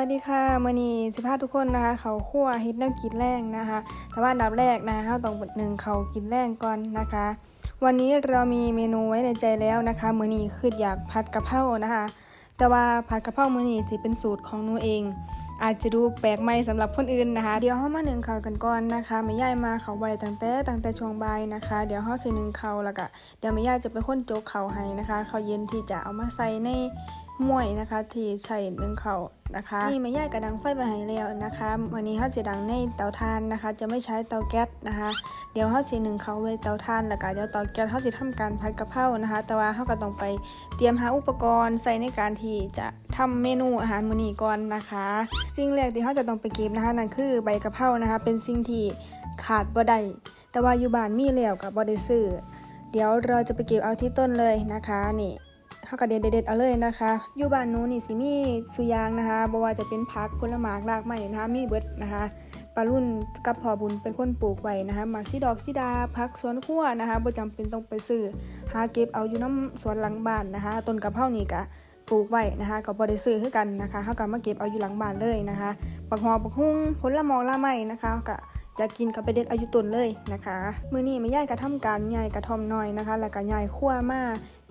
วัสดีค่ะมื่อนี้สิพาทุกคนนะคะ เขาคั่วเฮ็ดแนวกินแรงนะคะ แต่ว่าอันดับแรกนะคะเราต้องหนึ่งเขากินแรงก่อนนะคะ วันนี้เรามีเมนูไว้ในใจแล้วนะคะมื้อนี้คืออยากผัดกะเพรานะคะ แต่ว่าผัดกะเพรามื้อนี้สิเป็นสูตรของหนูเอง อาจจะดูแปลกใหม่สำหรับคนอื่นนะคะ เดี๋ยวเฮามาหนึ่งเขากันก่อนนะคะแม่ย่ายมาเขาไว้ตั้งแต่ตั้งแต่ช่วงบ่ายนะคะ เดี๋ยวเฮาสิหนึ่งเขาแล้วก็เดี๋ยวแม่ย่ายจะเป็นคนโจกเขาให้นะคะเขาเย็นที่จะเอามาใส่ใน ม้วยนะคะที่ใส่นึ่งเขานะคะนี่แม่ย่ายกระดังไฟไปให้แล้วนะคะวันนี้เขาจะดังในเตาถ่านนะคะ จะไม่ใช้เตาแก๊สนะคะ เดี๋ยวเขาจะนึ่งเขาไว้เตาถ่านแล้วก็เดี๋ยวเตาแก๊สเขาจะทำการผัดกะเพรานะคะ แต่ว่าเขาก็ต้องไปเตรียมหาอุปกรณ์ใส่ในการที่จะทำเมนูอาหารมื้อนี้ก่อนนะคะ สิ่งแรกที่เขาจะต้องไปเก็บนะคะนั่นคือใบกะเพรานะคะ เป็นสิ่งที่ขาดบ่ได้แต่ว่าอยู่บ้านมีแล้วกับบ่ได้ซื้อเดี๋ยวเราจะไปเก็บเอาที่ต้นเลยนะคะนี่ เขาก็เด็ดเด็ดๆเอาเลยนะคะ อยู่บ้านหนูนี่สิมีสุยางนะคะบ่ว่าจะเป็นผักผลไม้รากไม้นะคะมีเบิดนะคะปลารุ่นกับพอบุญเป็นคนปลูกไว้นะคะหมากสีดอกสีดาผักสวนครัวนะคะบ่จำเป็นต้องไปซื้อหาเก็บเอาอยู่น้ำสวนหลังบ้านนะคะต้นกระเพรานี่ก็ปลูกไว้นะคะก็บ่ได้ซื้อคือกันนะคะเฮาก็มาเก็บเอาอยู่หลังบ้านเลยนะคะบักฮอบักฮุ้งผลละมองละไม้นะคะก็อยากกินกับไปเด็ดอายุต้นเลยนะคะ มื้อนี้แม่ย่ายก็ทำการใหญ่กระท่อมน้อยนะคะ แล้วก็ใหญ่ขั้วมา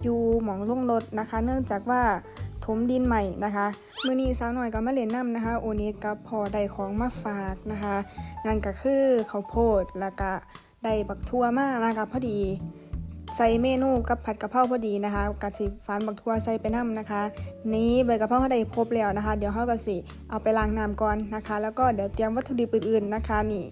อยู่หมองลงรถนะคะ เนื่องจากว่าถมดินใหม่นะคะมือนี้สาวหน่อยก็มาเล่นน้ำนะคะ โอนิสกับพอได้ของมาฝากนะคะนั่นก็คือข้าวโพดแล้วก็ได้บักทั่วมานะคะพอดีใส่เมนูกับผัดกะเพราพอดีนะคะกะสิฟันบักทั่วใส่ไปน้ำนะคะ นี้ใบกะเพราเขาได้ครบแล้วนะคะ เดี๋ยวเขาก็สิเอาไปล้างน้ำก่อนนะคะ แล้วก็เดี๋ยวเตรียมวัตถุดิบอื่นๆนะคะนี่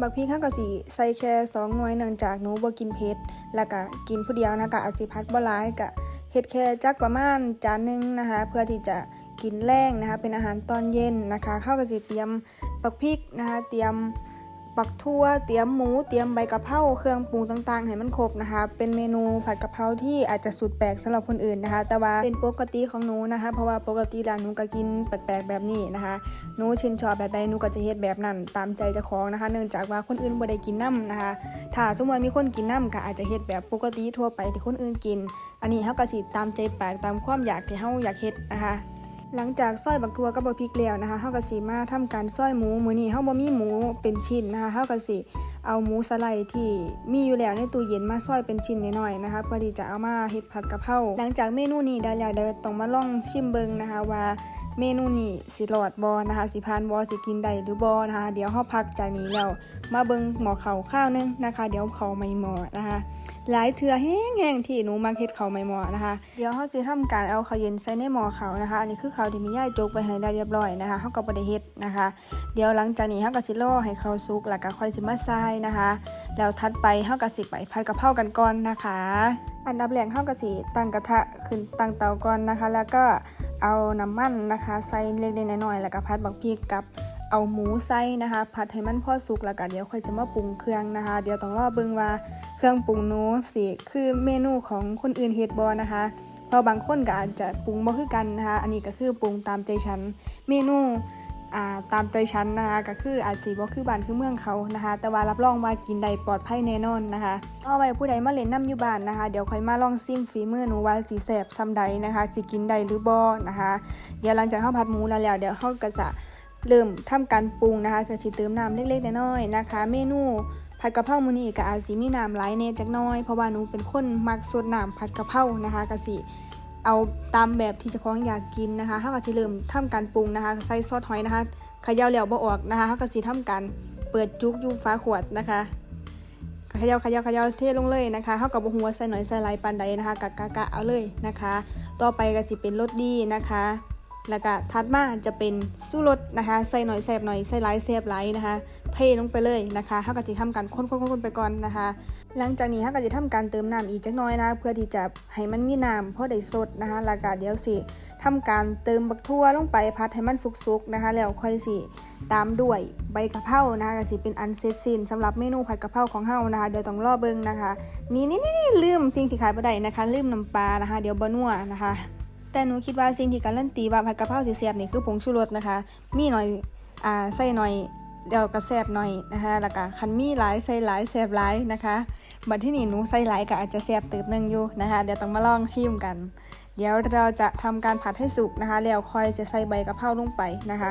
บักพริกข้าวกะสีใส่แค่สองหน่วยเนื่องจากหนูบ่กินเผ็ดแล้วก็กินผู้เดียวนะกะอาจสิพัดบ่หลายกะเฮ็ดแค่จักประมาณจานหนึงนะคะ เพื่อที่จะกินแรงนะคะ เป็นอาหารตอนเย็นนะคะข้าวกะสีเตรียมบักพริกนะคะเตรียม บักทั่วเตรียมหมู เตรียมใบกะเพราเครื่องปรุงต่างๆ ให้มันครบนะคะ เป็นเมนูผัดกะเพราที่อาจจะสุดแปลกสำหรับคนอื่นนะคะ แต่ว่าเป็นปกติของหนูนะคะ เพราะว่าปกติแล้วหนูก็กินแปลกๆแบบนี้นะคะหนูชื่นชอบแบบใดหนูก็จะเฮ็ดแบบนั้น ตามใจเจ้าของนะคะ เนื่องจากว่าคนอื่นบ่ได้กินน้ำนะคะ ถ้าสมมติมีคนกินน้ำก็อาจจะเฮ็ดแบบปกติทั่วไปที่คนอื่นกิน อันนี้เฮาก็สิตามใจปากตามความอยากที่เฮาอยากเฮ็ดนะคะ หลังจากซอยบักทัวกับบักพริกแล้วนะคะเฮาก็สิมาทำการซอยหมูมื้อนี้เฮาบ่มีหมูเป็นชิ้นนะคะเฮาก็สิเอาหมูสไลด์ที่มีอยู่แล้วในตู้เย็นมาซอยเป็นชิ้นน้อยๆนะคะเพื่อที่จะเอามาเฮ็ดผัดกะเพราหลังจากเมนูนี้ได้แล้วเดี๋ยวต้องมาลองชิมเบิ่งนะคะว่าเมนูนี้สิรอดบอนะคะสิพานบอสิกินได้หรือบอนะคะเดี๋ยวเฮาพักจากนี้แล้วมาเบิ่งหมอเขาข้าวนึงนะคะ เดี๋ยวเขาไม่หมอนะคะ หลายเทื่อแห้งๆที่หนูมาเฮ็ดเขาวไม่หมอนะคะ เดี๋ยวเฮาสิทำการเอาข้าวเย็นใส่ในหม้อเขานะคะ อันนี้คือข้าวที่มีย่ายโจกไปให้ได้เรียบร้อยนะคะเฮาก็บ่ได้เฮ็ดนะคะ เดี๋ยวหลังจากนี้เฮาก็สิรอให้เขาสุกแล้วก็ค่อยสิมาใส่นะคะ แล้วถัดไปเฮาก็สิไปผัดกะเพรากันก่อนนะคะ อันดับแรกเฮาก็สิตั้งกระทะขึ้นตั้งเตาก่อนนะคะ แล้วก็เอาน้ำมันนะคะ ใส่เล็กๆน้อยๆแล้วก็ผัดบักพริกกับเอาหมูใส่นะคะ ผัดให้มันพอสุกแล้วก็เดี๋ยวค่อยจะมาปรุงเครื่องนะคะ เดี๋ยวต้องรอเบิ่งว่า เครื่องปรุงหนูสิคือเมนูของคนอื่นเฮ็ดบ่นะคะเพราะบางคนก็อาจจะปรุงบ่คือกันนะคะ อันนี้ก็คือปรุงตามใจฉัน เมนูอ่าตามใจฉันนะคะก็คืออาจสิบ่คือบ้านคือเมืองเขานะคะ แต่ว่ารับรองว่ากินได้ปลอดภัยแน่นอนนะคะเอาไว้ผู้ใดมาเล่นน้ำอยู่บ้านนะคะ เดี๋ยวค่อยมาลองซิมฝีมือหนูว่าสิแซ่บซ้ำใดนะคะสิกินได้หรือบ่นะคะ เดี๋ยวหลังจากเฮาผัดหมูแล้วแล้วเดี๋ยวเฮาก็จะเริ่มทำการปรุงนะคะก็สิเติมน้ำเล็กๆน้อยๆนะคะ เมนู ผัดกะเพรามื้อนี้ก็อาจสิมีน้ำหลายแน่จักน้อย เพราะว่าหนูเป็นคนมักสดน้ำผัดกะเพรานะคะก็สิเอาตามแบบที่เจ้าของอยากกินนะคะเฮาก็สิเริ่มทำการปรุงนะคะใส่ซอสหอยนะคะเขย่าแล้วบ่ออกนะคะเฮาก็สิทำการเปิดจุกอยู่ฝาขวดนะคะขย่าขย่าเขย่าเทลงเลยนะคะเฮาก็บ่ฮู้ว่าใส่หน่อยใส่หลายปานใดนะคะกะกะกะเอาเลยนะคะ ต่อไปก็สิเป็นรสดีนะคะ แล้วก็ถัดมาจะเป็นสู้รสนะคะ ใส่หน่อยแสบหน่อยใส่หลายแสบหลายนะคะ เทลงไปเลยนะคะเฮาก็สิทำการคนๆๆไปก่อนนะคะ หลังจากนี้เฮาก็จะทำการเติมน้ำอีกจักน้อยนะเพื่อที่จะให้มันมีน้ำเพอได้สดนะคะแล้วก็เดี๋ยวสิทำการเติมบักทั่วลงไปพัดให้มันสุกๆนะคะ แล้วค่อยสิตามด้วยใบกะเพรานะคะก็สิเป็นอันเสร็จสิ้นสำหรับเมนูผัดกะเพราของเฮานะคะเดี๋ยวต้องรอเบิ่งนะคะ นี่นี่นี่ลืมสิ่งที่ขายบ่ได้นะคะ ลืมน้ำปลานะคะ เดี๋ยวบ่นัวนะคะ แต่หนูคิดว่าสิ่งที่การันตีว่าผัดกะเพราสีเสียบนี่คือผงชูรสนะคะ มีหน่อยอ่าใส่หน่อยเดี๋ยวกระแซบหน่อยนะคะแล้วก็คันมีหลายใส่หลายแซบหลายนะคะบัดที่นี่หนูใส่หลายก็อาจจะแซบตืบหนึงอยู่นะคะเดี๋ยวต้องมาลองชิมกัน เดี๋ยวเราจะทำการผัดให้สุกนะคะแล้วค่อยจะใส่ใบกะเพราลงไปนะคะ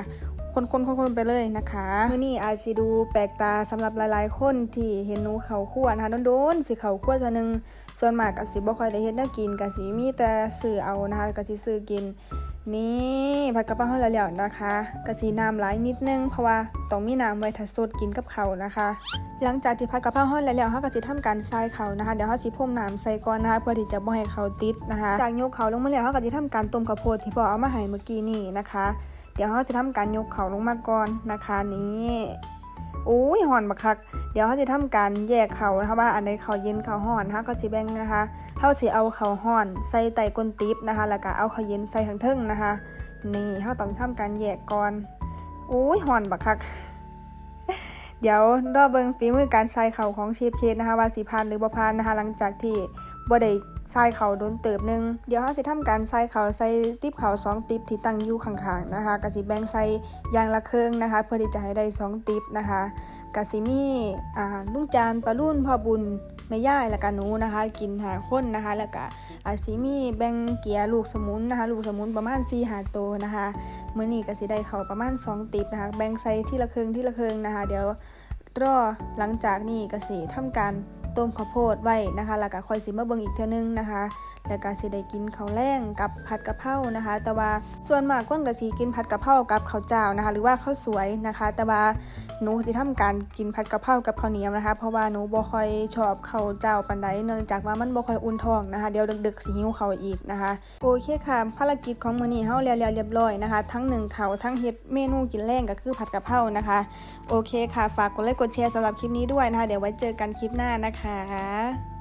คนๆคนๆไปเลยนะคะมื่อนี้อาจจะดูแปลกตาสำหรับหลายๆ คนที่เห็นหนูเขาขั้วนะคะโดนๆสิเขาขั้วเท่านึงส่วนมากก็สิบ่ค่อยได้เฮ็ดแนวกินก็สิมีแต่ซื้อเอานะคะก็สิซื้อกิน นี่ผัดกะเพราเฮาแล้วนะคะกะสีน้ำหลายนิดนึงเพราะว่าต้องมีน้ำไว้ถ้าสดกินกับเขานะคะ หลังจากที่ผัดกะเพราเฮาแล้วเฮาก็จะทำการใส่เขานะคะเดี๋ยวเฮาสิพ่มน้ำใส่ก่อนนะคะเพื่อที่จะบ่ให้เขาติดนะคะจากยกเขาลงมาแล้วเฮาก็จะทำการต้มข้าวโพดที่พ่อเอามาให้เมื่อกี้นี่นะคะ เดี๋ยวเฮาจะทำการยกเขาลงมาก่อนนะคะนี่ อ้ยห่อนบักคัก เดี๋ยวเขาจะทำการแยกเขานะคะว่าอันไหนเขาเย็นเขาห่อนนะคะก็สิแบ่งนะคะเขาสิเอาเขาห่อน ใส่ไตก้นติ๊บนะคะ แล้วก็เอาเขาเย็นใส่ข้างเทิงนะคะ นี่เขาต้องทำการแยกก่อนโอ้ยห่อนบักคัก เดี๋ยวรอเบิงฝีมือการใส่เข่าของเชฟเคสนะคะ ว่าสีพานหรือบ่พานนะคะ หลังจากที่บ่ได้ ใส่เข่าโดนเติบหนึ่งเดี๋ยวเราจะทำการใส่เข่าใส่ติ๊บเข่าสองติ๊บที่ตั้งอยู่ข้างๆนะคะกะสิแบ่งใส่ยางละเครื่องนะคะ เพื่อที่จะให้ได้สองติ๊บนะคะกะสิมีอ่าลุงจานปลารุ่นพ่อบุญแม่ย่ายและกะหนูนะคะ กินหาคนนะคะ แล้วก็อาสิมีแบ่งเกียร์ลูกสมุนนะคะ ลูกสมุนประมาณ4หาตัวนะคะมื้อนี้ก็สิได้เขาประมาณ 2 ติบนะคะ แบ่งใส่ที่ละเครึ่งที่ละเครึ่งนะคะ เดี๋ยวรอหลังจากนี้ก็สิทำการ ต้มข้าวโพดไว้นะคะ แล้วก็ค่อยสิมาเบิ่งอีกเท่านึงนะคะ แล้วก็สิได้กินข้าวแล้งกับผัดกะเพรานะคะ แต่ว่าส่วนมากคนก็สิกินผัดกะเพรากับข้าวเจ้านะคะ หรือว่าข้าวสวยนะคะ แต่ว่าหนูสิทำการกินผัดกะเพรากับข้าวเหนียวนะคะ เพราะว่าหนูบ่ค่อยชอบข้าวเจ้าปานใดเนื่องจากว่ามันบ่ค่อยอุ่นท้องนะคะเดี๋ยวดึกๆสิหิวข้าวอีกนะคะโอเคค่ะภารกิจของมื้อนี้เฮาแล้วๆเรียบร้อยนะคะ ทั้งหนึ่งข้าวทั้งเฮ็ดเมนูกินแล้งก็คือผัดกะเพรานะคะโอเคค่ะ ฝากกดไลค์กดแชร์สำหรับคลิปนี้ด้วยนะคะ เดี๋ยวไว้เจอกันคลิปหน้านะคะ